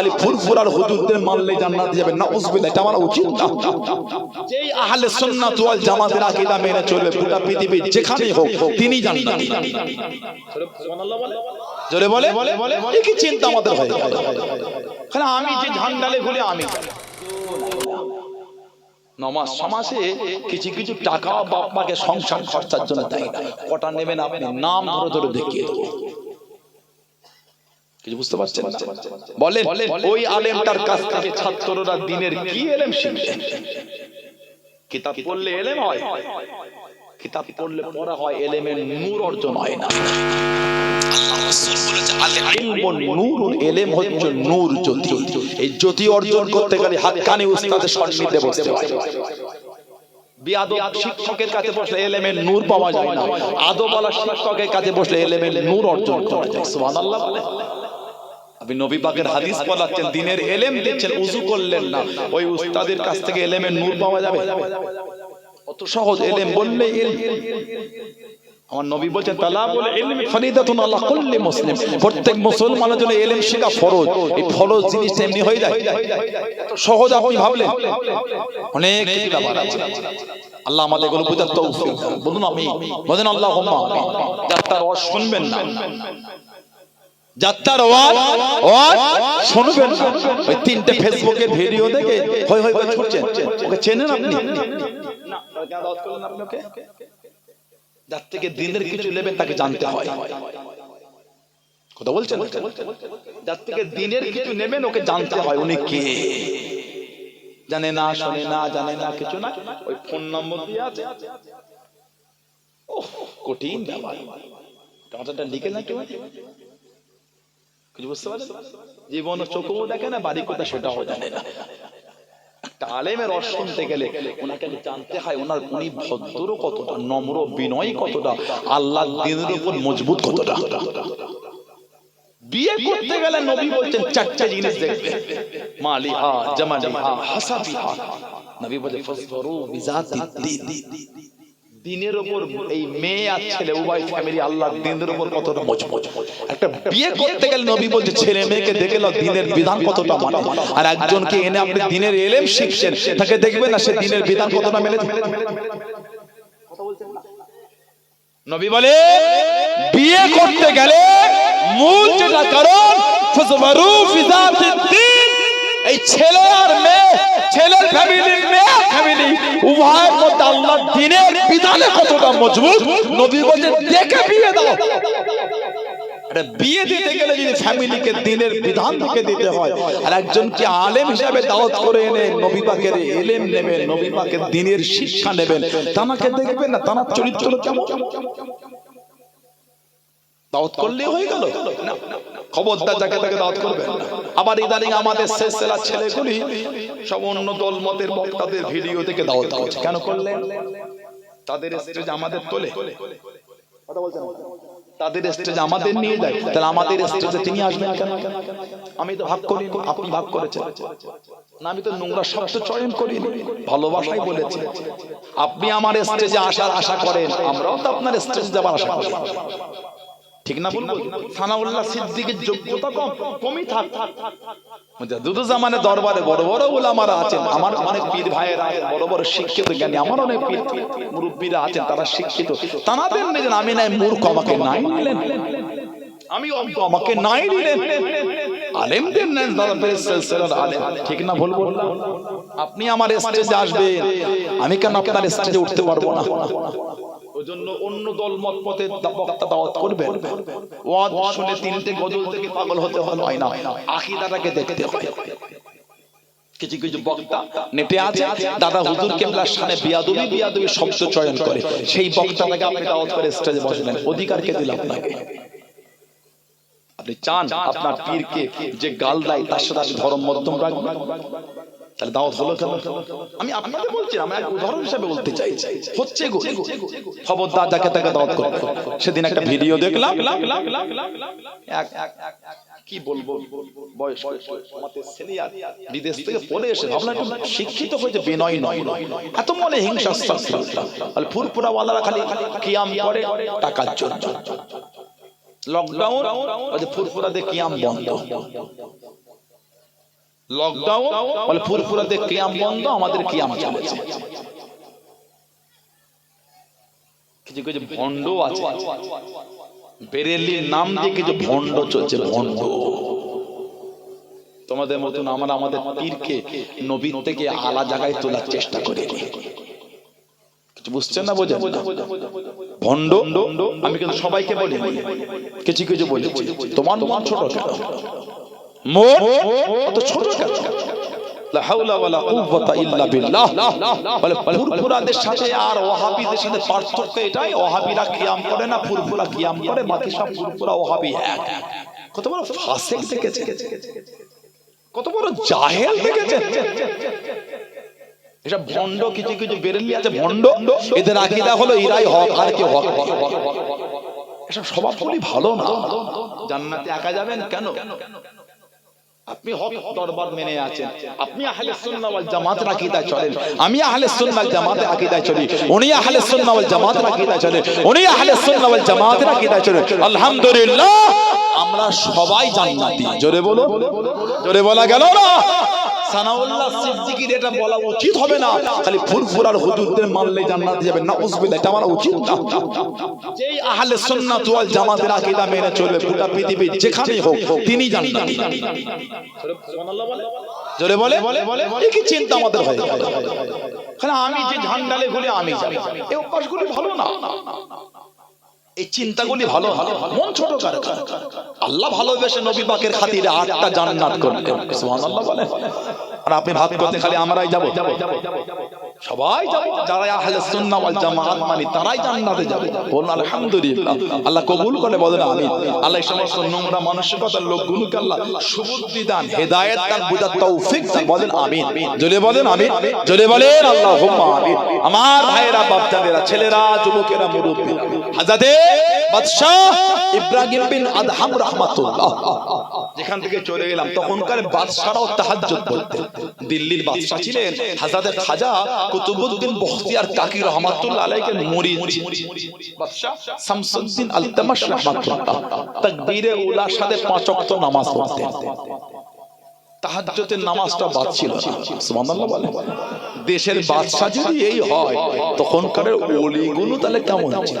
খালি ফুরফুরার হুজুরদের মানলে জান্নাতে যাবে। না উজবিল্লাহ এটা আমার উচিত না। যেই আহলে সুন্নাত ওয়াল জামাতের আকীদা মেনে চলবে, গোটা পৃথিবী যেখানেই হোক তিনি জান্নাতি জোরে বলে? এই কি চিন্তা আমাদের হয় খালি আমি যে ঝান্ডালে ঘুরে আমি। নমাজ সমাজে কিছু কিছু টাকা বাপ মাকে সংসার খরচার জন্য দেয় কটা নেবেন আপনি? নাম ধরে ধরে দেখিয়ে দেবো। কিছু বুঝতে পারছেন? না? বলেন ওই আলেমটার কাছ থেকে ছাত্ররা দিনের কি এলেম শিখবে কিতাব পড়লে এলেম হয়। কিতাব পড়লে পড়া হয় এলেমের নূর অর্জন হয় না। এলেম হচ্ছে নূর জ্যোতি। এই জ্যোতি অর্জন করতে গেলে হাত কানে উস্তাদের সন্নিধে বসতে হয়। শিক্ষকের কাছে বসলে এলেমের নূর পাওয়া যায় না। শিক্ষকের কাছে বসলে এলেমের নূর অর্জন করা যায়। সুবহানাল্লাহ আপনি নবী পাকের হাদিস পড়াচ্ছেন দিনের এলেম দিচ্ছেন উজু করলেন না। ওই উস্তাদের কাছ থেকে এলেমের নূর পাওয়া যাবে। অত সহজ এলেম বললে এলেম আমার নবী বলছেন তালাবুল ইলমি ফরিদাতুন আলা কুল্লি মুসলিম। প্রত্যেক মুসলমানের জন্য ইলম শেখা ফরজ। এই ফরজ জিনিস এমনি হয়ে যায়। এত সহজ আপনি ভাবলেন। অনেক কিছু ব্যাপার আছে। আল্লাহ আমাদের এগুলো বুঝার তৌফিক। বলুন আমি বলেন আল্লাহ যাত্রার ওয়াজ শুনবেন না। যাত্রার ওয়াজ ওয়াজ শুনবেন না। ওই তিনটে ফেসবুকের ভিডিও দেখে হই হই করে ছুটছেন। ওকে চেনেন আপনি? না কেন দাওয়াত করলেন আপনি? ওকে যার থেকে দিনের কিছু নেবেন তাকে জানতে হয়। কথা বলছেন? যার থেকে দিনের কিছু নেবেন ওকে জানতে হয় উনি কে। জানে না শোনে না জানে না কিছু না। ওই ফোন নম্বর দিয়ে আছে। ওহ, কঠিন ব্যাপার। কথাটা লিখে না কেউ কিছু বুঝতে পারছেন জীবন চোখেও দেখে না বাড়ি কোথা সেটাও জানে না। আলেমের রস শুনতে গেলে ওনাকে জানতে হয়, ওনার উনি ভদ্র কতটা, নম্র বিনয় কতটা, আল্লাহ দিনের উপর মজবুত কতটা। বিয়ে করতে গেলে নবী বলছেন, চারটে জিনিস দেখবে। মালিহা, জামালিহা, হাসাবিহা। নবী বলে ফসফরু বিজাতি। দিনের উপর এই মেয়ে আর ছেলে, উভয় ফ্যামিলি আল্লাহ দিনের উপর কতটা মজবুত। একটা বিয়ে করতে গেলে নবী বলছে, ছেলে মেয়েকে দেখে নাও, দিনের বিধান কতটা মানে। আর একজনকে এনে আপনি দিনের এলেম শিখছেন, তাকে দেখবেন না সে দিনের বিধান কতটা মেনে কথা বলছেন নবী বলে, বিয়ে করতে গেলে মূল যেটা কারণ এই ছেলে আর মেয়ে ছেলের ফ্যামিলি মেয়ে ফ্যামিলি উভয়ের মধ্যে আল্লাহর দিনের বিধানে কতটা মজবুত। নবী বলছে দেখে বিয়ে দাও। একটা বিয়ে দিতে গেলে যদি ফ্যামিলিকে দিনের বিধান থেকে দিতে হয়, আর একজনকে আলেম হিসাবে দাওয়াত করে এনে নবী পাকের এলেম নেবেন, নবী পাকের দিনের শিক্ষা নেবেন তানাকে দেখবেন না তানার চরিত্র কেমন? দাওয়াত করলে হয়ে গেল। না, খবরদার যাকে তাকে দাওয়াত করবে আবার ইদানিং আমাদের শেষেলা ছেলেগুলি সব অন্য দল মতের বক্তাদের ভিডিও থেকে দাওয়াত করছে। কেন করলেন? তাদের স্টেজ আমাদের তোলে। কথা বলছেন? তাদের স্টেজ আমাদের নিয়ে যায়। তাহলে আমাদের স্টেজে তিনি আসবেন কেন? আমি তো ভাগ করি আপনি ভাগ করেছেন। না আমি তো নোংরা শব্দ চয়ন করি ভালোবাসাই বলেছি। আপনি আমার স্টেজে আসার আশা করেন। আমরাও তো আপনার স্টেজে যাবার আশা করি। ঠিক না বলব সানাউল্লাহ সিদ্দিকের যোগ্যতা কম? কমই থাক। দুটো জামানে দরবারে বড় বড় ওলামারা আছেন। আমার অনেক পীর ভাইয়েরা বড় বড় শিক্ষিত জ্ঞানী। আমার অনেক পীর মুরব্বীরা আছেন তারা শিক্ষিত। তানাদের নিজের আমি নাই মূর্খ আমাকে নাই নিলেন। আমি অজ্ঞ আমাকে নাই নিলেন আলেমদের নেন আলেম। ঠিক না ভুল বললাম? আপনি আমার স্টেজে আসবেন। আমি কেন আপনার স্টেজে উঠতে পারব না? ওই জন্য অন্য দল মত পথে বক্তা দাওয়াত করবেন। ওয়াজ শুনে তিনটে গজল থেকে পাগল হতে হয় না। আখিদাটাকে দেখতে হয়। কিছু কিছু বক্তা নেটে আছে, দাদা হুজুর কেবলার সামনে বিয়াদবি বিয়াদবি শব্দ চয়ন করে। সেই বক্তাটাকে আপনি দাওয়াত করে স্টেজে বসলেন। অধিকার কে দিল আপনাকে। আপনি চান আপনার পীরকে যে গাল দেয়, তার সাথে আপনি ধর্ম মধ্যম রাখবেন? তাহলে দাওয়াত হলো কেন? আমি আপনাকে বলছি আমি এক উদাহরণ হিসেবে বলতে চাই। হচ্ছে গো, খবরদার যাকে তাকে দাওয়াত করো। সেদিন একটা ভিডিও দেখলাম। কি বলব? বয়স আমাদের senior বিদেশ থেকে পড়ে এসে ভাবলাম শিক্ষিত হয়েছে বিনয় নয়। নয় নয় এত মনে হিংসা আর ফুরফুরা ওয়ালারা খালি কিয়াম করে টাকার জন্য। লকডাউন ফুরফুরাতে কিয়াম বন্ধ। লকডাউন বলে ফুরফুরাতে কিয়াম বন্ধ আমাদের কিয়াম চলেছে কিছু কিছু ভণ্ড আছে। বেরেলির নাম দিয়ে কিছু ভণ্ড চলছে ভণ্ড। তোমাদের মতন আমরা আমাদের পীরকে নবীর থেকে আলা জায়গায় তোলার চেষ্টা করি কিছু বুঝছেন না বোঝেন? ভণ্ড আমি কিন্তু সবাইকে বলি কিছু কিছু বলি তোমার মন ছোট কেন অত ছোট ফুরফুরাদের সাথে আর সাথে পার্থক্য এটাই ওয়াহাবিরা কিয়াম করে না ফুরফুরা কিয়াম করে বাকি সব ফুরফুরা ওয়াহাবি এক। কত বড় ফাসিক দেখেছে? কত বড় জাহেল দেখেছে? এসব ভণ্ড কিছু কিছু বেরেলি আছে ভণ্ড। এদের আকিদা হলো ইরাই হক আর কেউ হক এসব স্বভাবগুলি ভালো না। জান্নাতে একা যাবেন কেন? আপনি হক দরবার মেনে আছেন। আপনি আহলে সুন্নাহ ওয়াল জামাতের আকীদায় চলেন। আমি আহলে সুন্নাহ ওয়াল জামাতের আকীদায় চলি। উনি আহলে সুন্নাহ ওয়াল জামাতের আকীদায় চলেন। উনি আহলে সুন্নাহ ওয়াল জামাতের আকীদায় চলেন। আলহামদুলিল্লাহ, আমরা সবাই জান্নাতি। জোরে বলো জোরে বলা গেল না? সানাউল্লাহ সিদ্দিকীর এটা বলা উচিত হবে না। খালি ফুরফুরার হুজুরদের মানলে জান্নাতে যাবে। না এটা আমার উচিত না? যেই আহলে সুন্নাত ওয়াল জামাতের আকীদা মেনে চলবে গোটা পৃথিবী যেখানেই হোক তিনি জান্নাতি জোরে বলে? কি চিন্তা আমাদের হয় খালি আমি যে ঝান্ডালে ঘুরে আমি যাই এই অভ্যাসগুলি ভালো না। এই চিন্তাগুলি ভালো ভালো মন ছোট কার? আল্লাহ ভালোবেসে নবী পাকের খাতিরে আটটা জান্নাত করলেন। সুবহানাল্লাহ বলে আর আপনি ভাত করতে খালি আমরাই যাব। সবাই যারা আহলে সুন্নাহ ওয়াল জামাত মানি তারাই জান্নাতে যাবে। বলুন, আলহামদুলিল্লাহ। আল্লাহ কবুল করে বলেন, আমিন। আল্লাহ এই সমস্ত নোংরা মানসিকতার লোকগুলোকে আল্লাহ সুবুদ্ধি দান, হেদায়েত দান, বুঝার তৌফিক দান, বলেন, আমিন। জোরে বলেন, আমিন। জোরে বলেন, আল্লাহুম্মা আমিন। আমার ভাইয়েরা, বাপজানেরা, ছেলেরা, যুবকেরা মুরব্বী হাজাদে বাদশাহ ইব্রাহিম বিন আদহাম রাহমাতুল্লাহ। যেখান থেকে চলে গেলাম, তখনকার বাদশারাও তাহাজ্জুদ দিল্লির বাদশা ছিলেন হাজাদের খাজা বখতিয়ার কাকি রহমাতুল্লাহ আলাইহির মুরিদ। বাদশা শামসুদ্দিন রাহমাতুল্লাহ। তাকবীরে উলার সাথে পাঁচ ওয়াক্ত নামাজ নামাজটা বাদ ছিল সুবহানাল্লাহ বলে। দেশের বাদশা যদি এই হয় তখনকার ওলিগুলো তাহলে কেমন ছিল?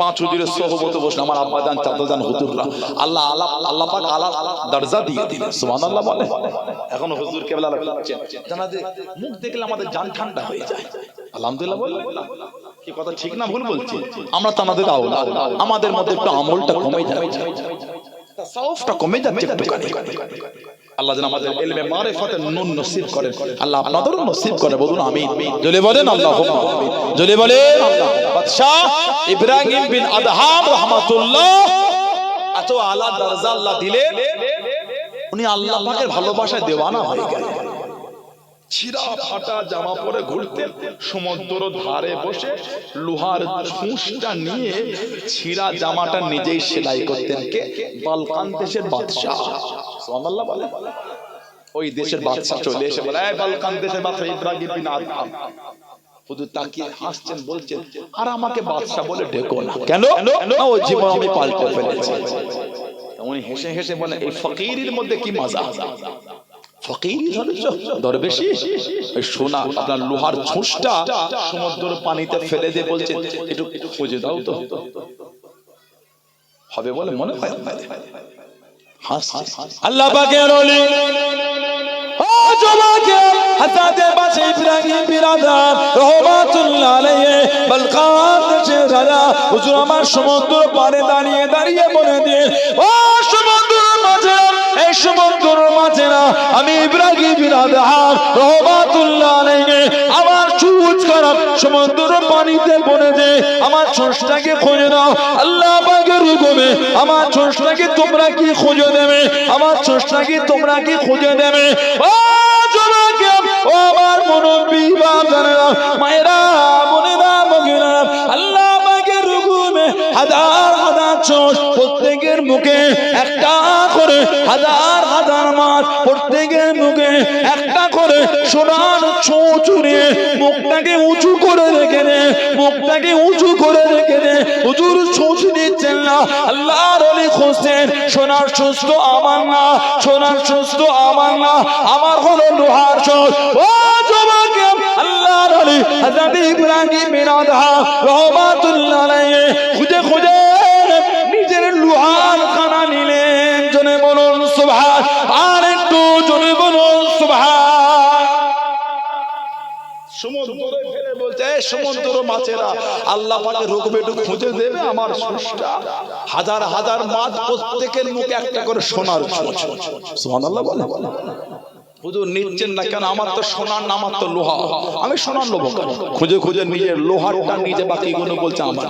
পাঁচ হুজুরের সোহবতে আমার আব্বা হুজুররা আল্লাহ আল্লাহ আল্লাহ পাক দরজা দিয়ে দিলেন বলে। এখন হুজুর মুখ দেখলে আমাদের জান ঠান্ডা হয়ে যায়। আলহামদুলিল্লাহ কথা ঠিক না ভুল বলছি? আমরা তানাদের আওলাদ। আমাদের মধ্যে একটা আমলটা কমে যাচ্ছে তাসাউফটা কমে কানে আল্লাহ যেন আমাদের ইলমে নুন নসিব করেন। আল্লাহ আপনাদেরও নসিব করে, বলুন আমিন। জলে বলেন জলে বলেন ইব্রাহিম বিন আদহাম এত আলা দরজা আল্লাহ দিলেন। উনি আল্লাহ পাকের ভালোবাসায় দেওয়ানা হয়ে গেলেন। ছিঁড়া ফাটা জামা পরে ঘুরতেন সমুদ্র ধারে বসে লোহার ছুঁচটা নিয়ে ছিঁড়া জামাটা নিজেই সেলাই করতেন কে? বালকান দেশের বাদশাহ। সুবহানাল্লাহ বলে। ওই দেশের বাদশাহ চলে এসে বলে বালকান দেশের বাদশাহ ইব্রাহিম বিন আদহাম শুধু তাকিয়ে হাসছেন, বলছেন, আর আমাকে বাদশাহ বলে ডেকো না। কেন? ও জীবন আমি পাল্টে ফেলেছি। উনি হেসে হেসে বলে, এই ফকিরের মধ্যে কি মজা? দরবেশি ওই সোনা আপনার লোহার ছুঁচটা সমুদ্র পানিতে ফেলে দিয়ে বলছে একটু একটু খুঁজে দাও তো। হবে বলে মনে হয় আল্লাহ পাকের ওলি। ও জমাকে হাসাতে বাসে ইব্রাহিম বিরাদার রহমাতুল্লাহ আলাইহি বালকাত দেশে রাজা হুজুর আমার সমুদ্র পারে দাঁড়িয়ে দাঁড়িয়ে বলে দিয়ে ও সমুদ্র মাঝে এই সমুদ্র মাঝে না আমি ইব্রাহিম রহমাতুল্লাহ আমার চুজ করা সমুদ্র পানিতে বনে যে, আমার ছোঁসটাকে খুঁজে দাও আল্লাহ পাকের হুকুমে, আমার ছোঁসটাকে তোমরা কি খুঁজে দেবে? আমার ছোঁসটাকে তোমরা কি খুঁজে দেবে? ও যুবকে, ও আমার মুরব্বী বাবারা মায়েরা, বোনেরা, মগিরা, আল্লাহ পাকের হুকুমে হাজার হাজার চোষ প্রত্যেকের মুখে একটা করে হাজার হাজার মাছ প্রত্যেকের মুখে একটা করে সোনার নিয়ে মুখটাকে উঁচু করে রেখে নে মুখটাকে উঁচু করে রেখে নে হুজুর চোঁচ নিচ্ছেন না। আল্লাহর অলি খুঁজছেন, সোনার সুস্থ আমার না, সোনার সুস্থ আমার না, আমার হলো লোহার চোঁচ ও জবাকে আল্লাহর অলি, হযরত ইব্রাহিম বিন রহমাতুল্লাহ খুঁজে খুঁজে লোহার খানা নিলেন জনে বলুন সুবহান, আর একটু জনে বলুন দেবে আমার একটা করে সোনার নিচ্ছেন না কেন? আমার তো সোনার না, আমার তো লোহা। আমি সোনার লোভ খুঁজে খুঁজে নিজের লোহারটা নিজে বাকি গুলো বলছে, আমার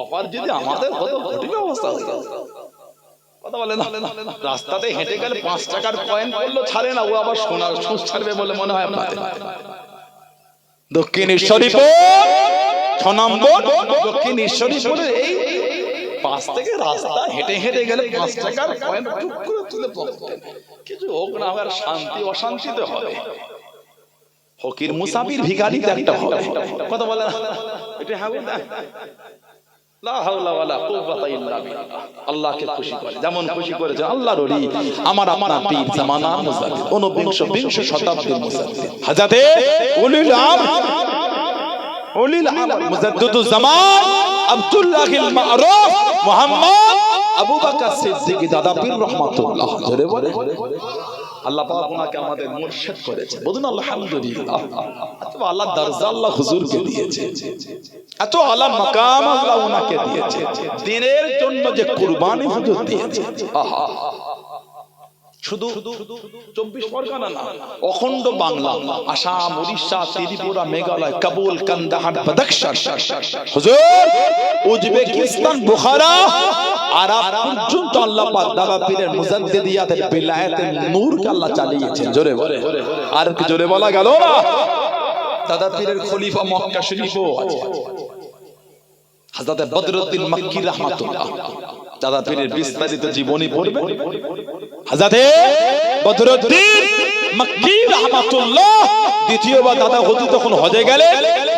অফার যদি আমাদের হতো কঠিন অবস্থা কথা বলে না। রাস্তাতে হেঁটে গেলে পাঁচ টাকার কয়েন করল ছাড়ে না ও আবার সোনার সুচ ছাড়বে বলে মনে হয় আপনাদের। দক্ষিণেশ্বরীপুর ছ নম্বর দক্ষিণ ঈশ্বরীপুরের এই পাঁচ থেকে রাস্তা হেঁটে হেঁটে গেলে পাঁচ টাকার কয়েন টুক করে তুলে। কিছু হোক না শান্তি অশান্তিতে হবে। ফকির মুসাফির ভিখারিতে একটা হবে। কথা বলে না। এটা হবে না। আল্লাহকে খুশি করে। যেমন খুশি করেছে আল্লাহর ওলি আমার আমার পীর জামানা মুজাদ্দিদ ঊনবিংশ বিংশ শতাব্দীর মুজাদ্দিদ। হাজাতে উলিল আমর উলিল আমর মুজাদ্দিদুজ জামান আব্দুল্লাহিল মারুফ মুহাম্মদ আবু বকর সিদ্দিক দাদা পীর রহমাতুল্লাহ। জোরে বলে। আল্লাহ পাক ওনাকে আমাদের মুর্শিদ করেছে বলুন আলহামদুলিল্লাহ। এত আল্লাহ দরজা আল্লাহ হুজুরকে দিয়েছে এত আলা মাকাম আল্লাহ ওনাকে দিয়েছে দিনের জন্য যে কুরবানি হুজুর দিয়েছে আহা। শুধু চব্বিশ পরগনা না অখণ্ড বাংলা আসাম উড়িষ্যা ত্রিপুরা মেঘালয় কাবুল কান্দাহার বাদাকশার হুজুর উজবেকিস্তান বুখারা আরব পর্যন্ত আল্লাহ পাক দাদা পীরের মুজাদ্দিদিয়াতের বিলায়াতের নূরকে আল্লাহ চালিয়েছেন। জোরে বলে। আর কি জোরে বলা গেল? না দাদা পীরের খলিফা মক্কা শরীফও আছে। বদরুদ্দিন মক্কি রহমাতুল্লাহ। দাদা পীরের বিস্তারিত জীবনী পড়বে হাজাতে বদরুদ্দিন মক্কি রাহমাতুল্লাহ। দ্বিতীয়বার দাদা তখন হজে গেলে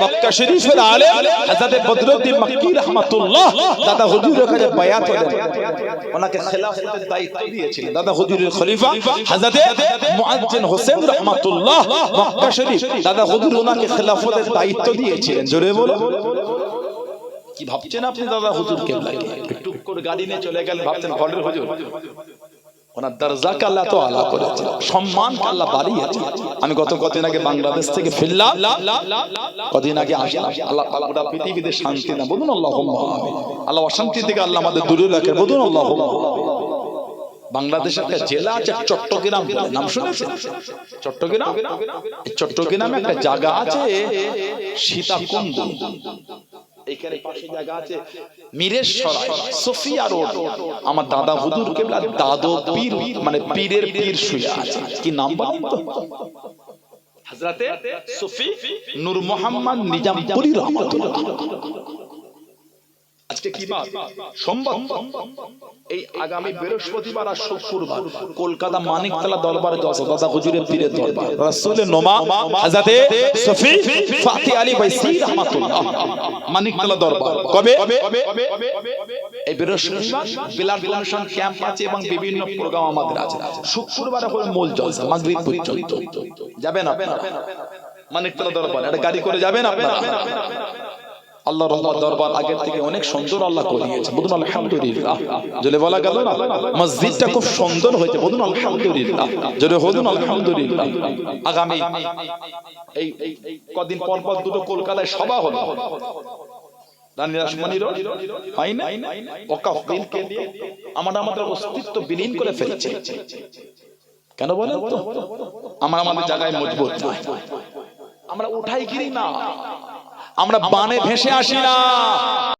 মক্কা শরীফের আলেম হাজাতে বদরুদ্দিন মক্কি রাহমাতুল্লাহ। দাদা হুজুরের কাছে বায়াত হলেন। ওনাকে খেলাফতের দায়িত্ব দিয়েছিলেন। দাদা হুজুরের খলিফা হাজাতে মুআজ্জিন হোসেন রাহমাতুল্লাহ মক্কা শরীফ। দাদা হুজুর ওনাকে খেলাফতের দায়িত্ব দিয়েছিলেন। জোরে বলো কি ভাবছেন আপনি দাদা হুজুর কেবলাকে টুক করে গাড়ি নিয়ে চলে গেলেন। ভাবছেন ঘরের ওনার দরজাকে আল্লাহ তো আলা করেছে সম্মান আল্লাহ বাড়িয়েছে আমি গত কদিন আগে বাংলাদেশ থেকে ফিরলাম, কদিন আগে আসলাম, আল্লাহ গোটা পৃথিবীতে শান্তি না, বলুন আল্লাহ আল্লাহ অশান্তি থেকে আল্লাহ আমাদের দূরে রাখে বলুন আল্লাহ বাংলাদেশের একটা জেলা আছে, চট্টগ্রাম নাম শুনেছেন? চট্টগ্রাম? চট্টগ্রামে একটা জায়গা আছে, সীতাকুণ্ড। এইখানে পাশে জায়গা আছে মিরেশ্বরাই সোফিয়া রোড। আমার দাদা হুজুর কেবলা দাদো পীর মানে পীরের পীর শুয়ে আছে। কি নাম বলেন তো হযরতে সুফি নূর মোহাম্মদ নিজামপুরি রহমাতুল্লাহ। আজকে কি বার সোমবার এই আগামী বৃহস্পতিবার আর শুক্রবার কলকাতা মানিকতলা দরবারে দশ দাদা হুজুরের পীরের দরবার রাসূলের নোমা হাজাতে সফি ফাতি আলী বাইসি রাহমাতুল্লাহ মানিকতলা দরবার। কবে? এই বৃহস্পতিবার বিলাল কমিশন ক্যাম্প আছে এবং বিভিন্ন প্রোগ্রাম আমাদের আছে। শুক্রবার হলো মূল জলসা মাগরিব পর্যন্ত। যাবেন আপনারা? মানিকতলা দরবার। একটা গাড়ি করে যাবেন আপনারা? আল্লাহ রহমত দরবার আগের থেকে অনেক সুন্দর আল্লাহ করিয়েছে বলুন, আলহামদুলিল্লাহ। যদি বলা গেল না? মসজিদটা খুব সুন্দর হয়েছে। বলুন, আলহামদুলিল্লাহ। যদি বলুন, আলহামদুলিল্লাহ। আগামী এই এই কদিন পর পর দুটো কলকাতায় সভা নয় আমরা উঠাই গিরি না। আমরা বানে ভেসে আসি না